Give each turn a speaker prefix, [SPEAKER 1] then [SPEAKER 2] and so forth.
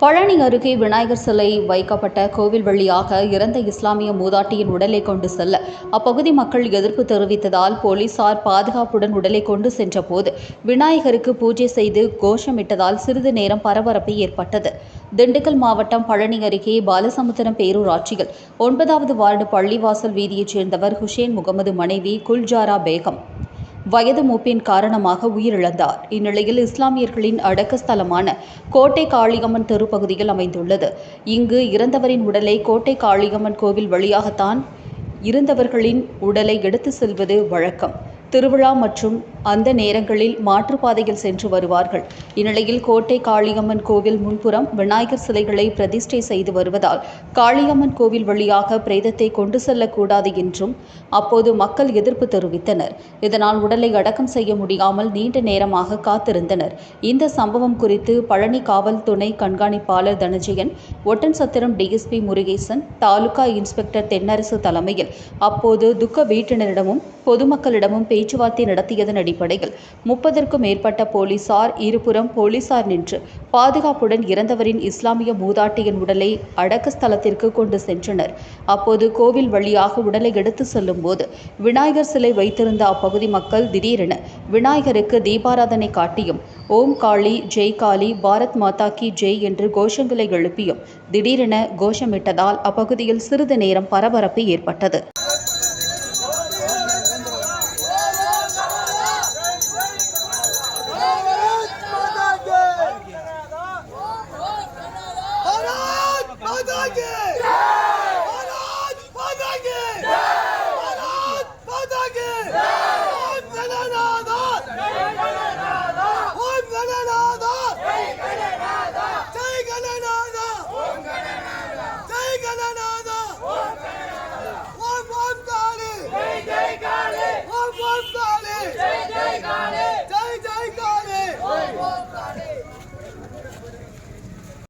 [SPEAKER 1] Palani அருகே விநாயகர் சிலை வைக்கப்பட்ட கோவில் வழியாக இறந்த இஸ்லாமிய மூதாட்டியின் உடலை கொண்டு செல்ல அப்பகுதி மக்கள் எதிர்ப்பு தெரிவித்ததால் போலீசார் பாதுகாப்புடன் உடலை கொண்டு சென்றபோது விநாயகருக்கு பூஜை செய்து கோஷமிட்டதால் சிறிது நேரம் பரபரப்பு ஏற்பட்டது. திண்டுக்கல் மாவட்டம் பழனி அருகே பாலசமுத்திரம் பேரூராட்சியில் ஒன்பதாவது வார்டு பள்ளிவாசல் வீதியைச் சேர்ந்தவர் ஹுசேன் முகமது மனைவி குல்ஜாரா பேகம். வயது மூப்பின் காரணமாக உயிரிழந்தார். இந்நிலையில் இஸ்லாமியர்களின் அடக்கஸ்தலமான கோட்டை காளியம்மன் தெரு பகுதியில் அமைந்துள்ளது. இங்கு இறந்தவரின் உடலை கோட்டை காளியம்மன் கோவில் வழியாகத்தான் இருந்தவர்களின் உடலை எடுத்து செல்வது வழக்கம். திருவிழா மற்றும் அந்த நேரங்களில் மாற்றுப்பாதையில் சென்று வருவார்கள். இந்நிலையில் கோட்டை காளியம்மன் கோவில் முன்புறம் விநாயகர் சிலைகளை பிரதிஷ்டை செய்து வருவதால் காளியம்மன் கோவில் வழியாக பிரேதத்தை கொண்டு செல்லக்கூடாது என்றும் அப்போது மக்கள் எதிர்ப்பு தெரிவித்தனர். இதனால் உடலை அடக்கம் செய்ய முடியாமல் நீண்ட நேரமாக காத்திருந்தனர். இந்த சம்பவம் குறித்து பழனி காவல் துணை கண்காணிப்பாளர் தனஜயன் ஒட்டன்சத்திரம் டிஎஸ்பி முருகேசன் தாலுகா இன்ஸ்பெக்டர் தென்னரசு தலைமையில் அப்போது துக்க வீட்டினரிடமும் பொதுமக்களிடமும் பேச்சுவார்த்தை நடத்தியதன் அடிப்படையில் முப்பதற்கும் மேற்பட்ட போலீசார் இருபுறம் போலீசார் நின்று பாதுகாப்புடன் இறந்தவரின் இஸ்லாமிய மூதாட்டியின் உடலை அடக்க ஸ்தலத்திற்கு கொண்டு சென்றனர். அப்போது கோவில் வழியாக உடலை எடுத்து செல்லும் போது விநாயகர் சிலை வைத்திருந்த அப்பகுதி மக்கள் திடீரென விநாயகருக்கு தீபாராதனை காட்டியும் ஓம் காளி ஜெய் காளி பாரத் மாதா கி ஜெய் என்று கோஷங்களை எழுப்பியும் திடீரென கோஷமிட்டதால் அப்பகுதியில் சிறிது நேரம் பரபரப்பு ஏற்பட்டது.